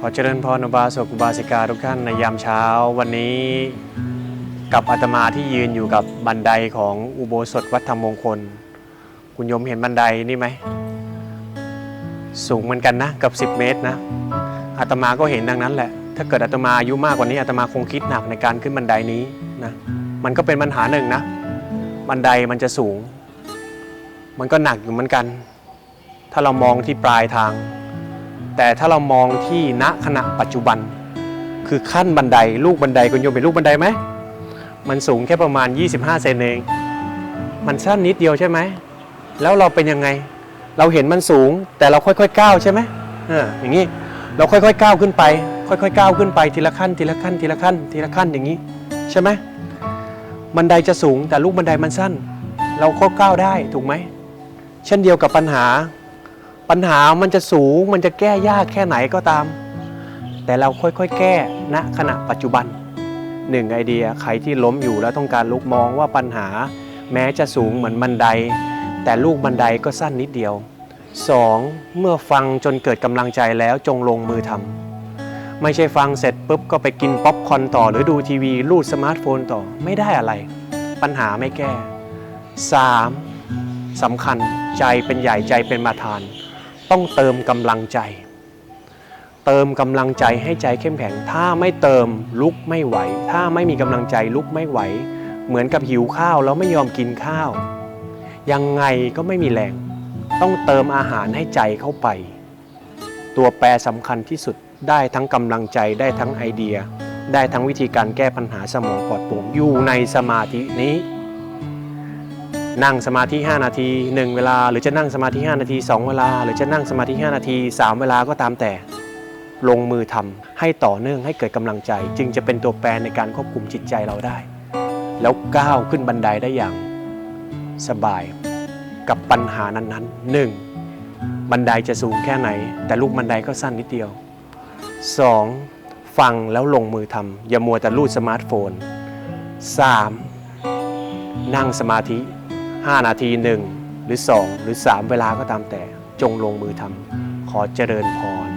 ขอเจริญพรอุบาสกอุบาสิกาทุกท่านในยามเช้าวันนี้กับอาตมาที่ยืนอยู่กับบันไดของอุโบสถวัดธรรมมงคล คุณโยมเห็นบันไดนี่ไหม สูงเหมือนกันนะกับ 10 เมตรนะอาตมาก็เห็นดังนั้นแหละ ถ้าเกิดอาตมาอายุมากกว่านี้อาตมาคงคิดหนักในการขึ้นบันไดนี้นะมันก็เป็นปัญหาหนึ่งนะ บันไดมันจะสูง มันก็หนักอยู่เหมือนกัน ถ้าเรามองที่ปลายทาง แต่ถ้าเรามองที่ณขณะปัจจุบัน คือขั้นบันไดลูกบันไดคุณโยมเห็นลูกบันไดไหมมันสูงแค่ประมาณ 25 เซนเอง มันสั้นนิดเดียวใช่ไหม แล้วเราเป็นยังไง เราเห็นมันสูงแต่เราค่อยๆก้าวใช่ไหมเอออย่างนี้เราค่อยๆก้าวขึ้นไป ค่อยๆก้าวขึ้นไปทีละขั้นทีละขั้นทีละขั้นทีละขั้นอย่างนี้ ใช่ไหมบันไดจะสูงแต่ลูกบันไดมันสั้น เราก็ก้าวได้ถูกไหมเช่นเดียวกับปัญหา ปัญหามันจะสูงมันจะแก้ยากแค่ไหนก็ตาม แต่เราค่อยๆ แก้ณขณะปัจจุบันหนึ่งไอเดียใครที่ล้มอยู่แล้วต้องการลุกมองว่าปัญหา แม้จะสูงเหมือนบันได แต่ลูกบันไดก็สั้นนิดเดียว 2. เมื่อฟังจนเกิดกำลังใจแล้วจงลงมือทำไม่ใช่ฟังเสร็จปุ๊บก็ไปกินป๊อปคอนต่อหรือดูทีวีลูดสมาร์ทโฟนต่อไม่ได้อะไร ปัญหาไม่แก้ 3. สำคัญใจเป็นใหญ่ใจเป็นมาทาน ต้องเติมกำลังใจ เติมกำลังใจให้ใจเข้มแข็ง ถ้าไม่เติมลุกไม่ไหว ถ้าไม่มีกำลังใจลุกไม่ไหว เหมือนกับหิวข้าวแล้วไม่ยอมกินข้าว ยังไงก็ไม่มีแรง ต้องเติมอาหารให้ใจเข้าไป ตัวแปรสำคัญที่สุดได้ทั้งกำลังใจได้ทั้งไอเดีย ได้ทั้งวิธีการแก้ปัญหาสมองปลอดโปร่งอยู่ในสมาธินี้ นั่งสมาธิ 5 นาที 1 เวลา หรือจะนั่งสมาธิ 5 นาที 2 เวลา หรือจะนั่งสมาธิ 5 นาที 3 เวลาก็ตามแต่ ลงมือทำให้ต่อเนื่องให้เกิดกำลังใจ จึงจะเป็นตัวแปรในการควบคุมจิตใจเราได้ แล้วก้าวขึ้นบันไดได้อย่างสบายกับปัญหานั้นๆหนึ่งบันไดจะสูงแค่ไหน แต่ลูกบันไดก็สั้นนิดเดียว 2. ฟังแล้วลงมือทำอย่ามัวแต่ลูดสมาร์ทโฟน 3. นั่งสมาธิ 5 นาทีหนึ่งหรือ 2 หรือ 3 เวลาก็ตามแต่จงลงมือทำขอเจริญพร